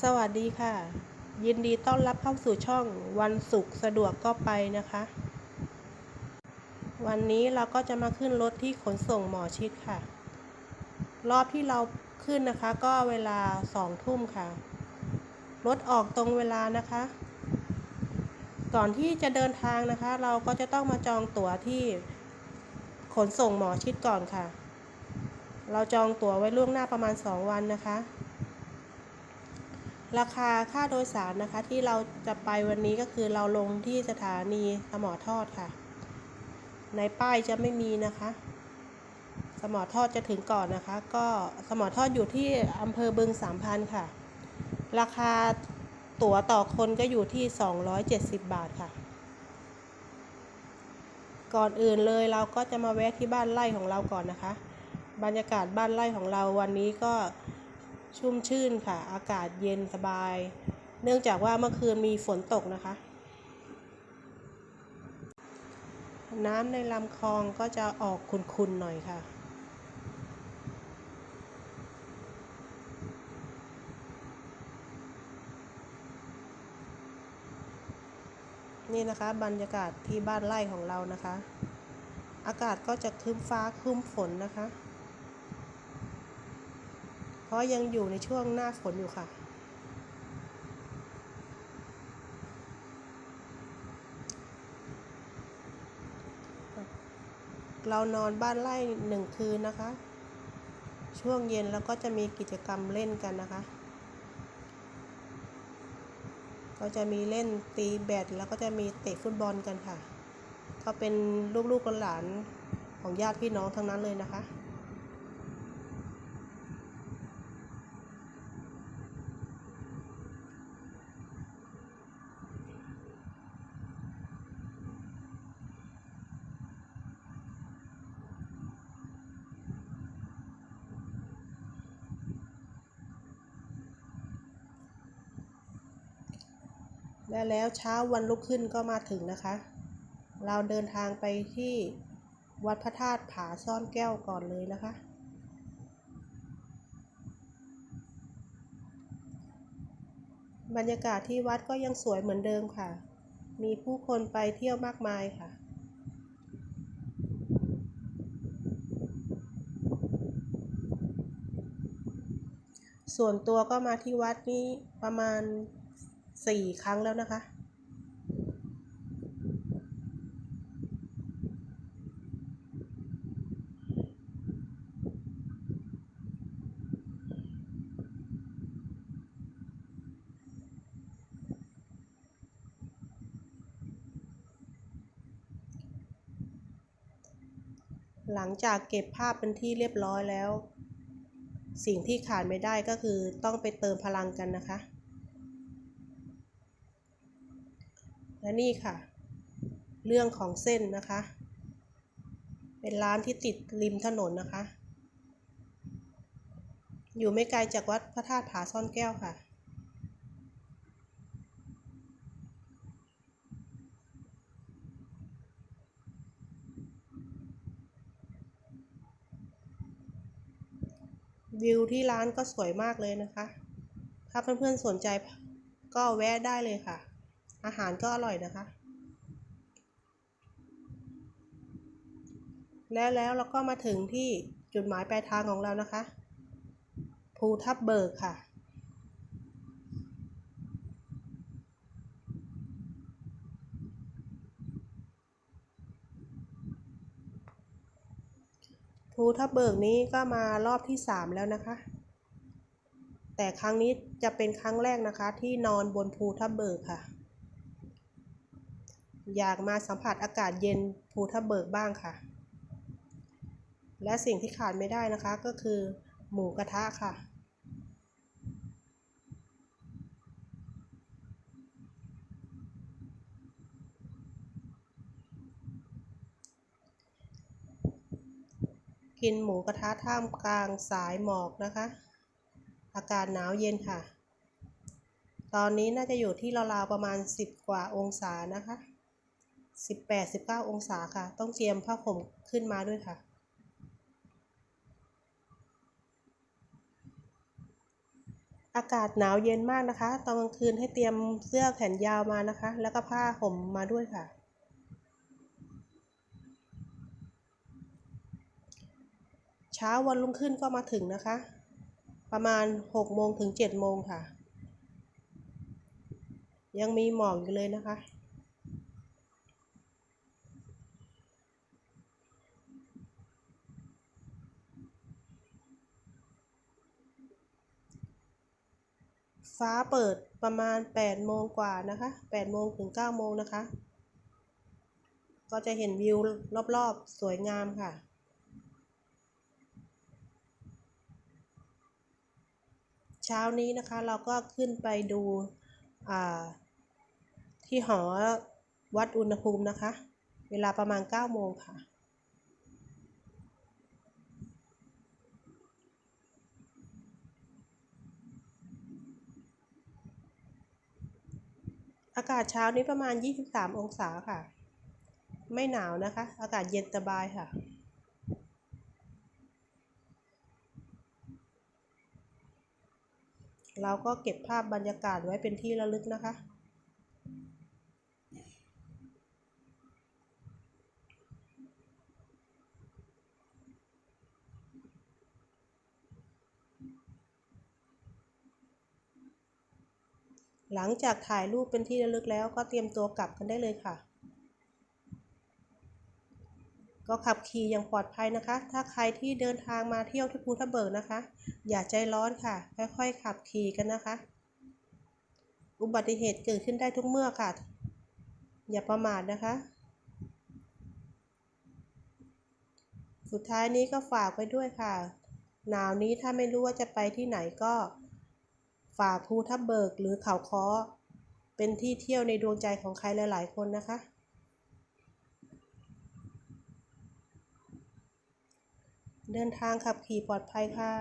สวัสดีค่ะ ยินดีต้อนรับเข้าสู่ช่องวันศุกร์สะดวกก็ไปนะคะ วันนี้เราก็จะมาขึ้นรถที่ขนส่งหมอชิดค่ะ รอบที่เราขึ้นนะคะก็เวลาสองทุ่มค่ะรถออกตรงเวลานะคะ ก่อนที่จะเดินทางนะคะ เราก็จะต้องมาจองตั๋วที่ขนส่งหมอชิดก่อนค่ะ เราจองตั๋วไว้ล่วงหน้าประมาณ 2 วันนะคะ ราคาค่าโดยสารนะคะที่เราจะไปวันนี้ก็คือเราลงที่สถานีสมอทอดค่ะ ในป้ายจะไม่มีนะคะ สมอทอดจะถึงก่อนนะคะ ก็สมอทอดอยู่ที่อำเภอบึงสามพันค่ะ ราคาตั๋วต่อคนก็อยู่ที่ 270 บาทค่ะ ก่อนอื่นเลยเราก็จะมาแวะที่บ้านไร่ของเราก่อนนะคะ บรรยากาศบ้านไร่ของเราวันนี้ก็ ชุ่มชื่นค่ะ อากาศเย็นสบาย เนื่องจากว่าเมื่อคืนมีฝนตกนะคะ น้ำในลำคลองก็จะออกขุ่นๆหน่อยค่ะนี่นะคะบรรยากาศที่บ้านไร่ของเรานะคะ อากาศก็จะครึ้มฟ้าครึ้มฝนนะคะ เพราะยังอยู่ในช่วงหน้าฝนอยู่ค่ะ เรานอนบ้านไร่หนึ่งคืนนะคะ ช่วงเย็นแล้วก็จะมีกิจกรรมเล่นกันนะคะก็จะมีเล่นตีแบดแล้วก็จะมีเตะฟุตบอลกันค่ะ ก็เป็นลูกๆหลานของญาติพี่น้องทั้งนั้นเลยนะคะ และแล้วเช้าวันลุกขึ้นก็มาถึงนะคะ เราเดินทางไปที่วัดพระธาตุผาซ่อนแก้วก่อนเลยนะคะ บรรยากาศที่วัดก็ยังสวยเหมือนเดิมค่ะ มีผู้คนไปเที่ยวมากมายค่ะส่วนตัวก็มาที่วัดนี้ประมาณ สี่ครั้งแล้วนะคะ หลังจากเก็บภาพเป็นที่เรียบร้อยแล้ว สิ่งที่ขาดไม่ได้ก็คือต้องไปเติมพลังกันนะคะ และนี่ค่ะ เรื่องของเส้นนะคะ เป็นร้านที่ติดริมถนนนะคะ อยู่ไม่ไกลจากวัดพระธาตุผาซ่อนแก้วค่ะวิวที่ร้านก็สวยมากเลยนะคะ ถ้าเพื่อนๆสนใจก็แวะได้เลยค่ะ อาหารก็อร่อยนะคะ แล้วแล้วเราก็มาถึงที่จุดหมายปลายทางของเรานะคะ ภูทับเบิกค่ะภูทับเบิกนี้ก็มารอบที่สามแล้วนะคะ แต่ครั้งนี้จะเป็นครั้งแรกนะคะที่นอนบนภูทับเบิกค่ะ อยากมาสัมผัสอากาศเย็นภูทับเบิกบ้างค่ะ และสิ่งที่ขาดไม่ได้นะคะก็คือหมูกระทะค่ะ กินหมูกระทะท่ามกลางสายหมอกนะคะ อากาศหนาวเย็นค่ะ ตอนนี้น่าจะอยู่ที่ราวๆประมาณ 10 กว่าองศานะคะ 18-19 องศาค่ะ ต้องเตรียมผ้าห่มขึ้นมาด้วยค่ะ อากาศหนาวเย็นมากนะคะ ตอนกลางคืนให้เตรียมเสื้อแขนยาวมานะคะ แล้วก็ผ้าห่มมาด้วยค่ะ เช้าวันรุ่งขึ้นก็มาถึงนะคะ ประมาณ6โมงถึง7โมงค่ะ ยังมีหมอกอยู่เลยนะคะ ฟ้าเปิดประมาณ8โมงกว่านะคะ8โมงถึง9โมงนะคะ ก็จะเห็นวิวรอบๆ สวยงามค่ะ เช้านี้นะคะเราก็ขึ้นไปดูที่หอวัดอุณหภูมินะคะ เวลาประมาณ 9 โมงค่ะ อากาศเช้านี้ประมาณ 23 องศาค่ะ ไม่หนาวนะคะ อากาศเย็นสบายค่ะ เราก็เก็บภาพบรรยากาศไว้เป็นที่ระลึกนะคะ หลังจากถ่ายรูปเป็นที่ระลึกแล้วก็เตรียมตัวกลับกันได้เลยค่ะ ก็ขับขี่อย่างปลอดภัยนะคะ ถ้าใครที่เดินทางมาเที่ยวที่ภูทับเบิกนะคะ อย่าใจร้อนค่ะ ค่อยๆขับขี่กันนะคะ อุบัติเหตุเกิดขึ้นได้ทุกเมื่อค่ะ อย่าประมาทนะคะสุดท้ายนี้ก็ฝากไว้ด้วยค่ะ หนาวนี้ถ้าไม่รู้ว่าจะไปที่ไหนก็ ฝ่าภูทับเบิกหรือเขาค้อ เป็นที่เที่ยวในดวงใจของใครหลาย ๆ คนนะคะ เดินทางขับขี่ปลอดภัยค่ะ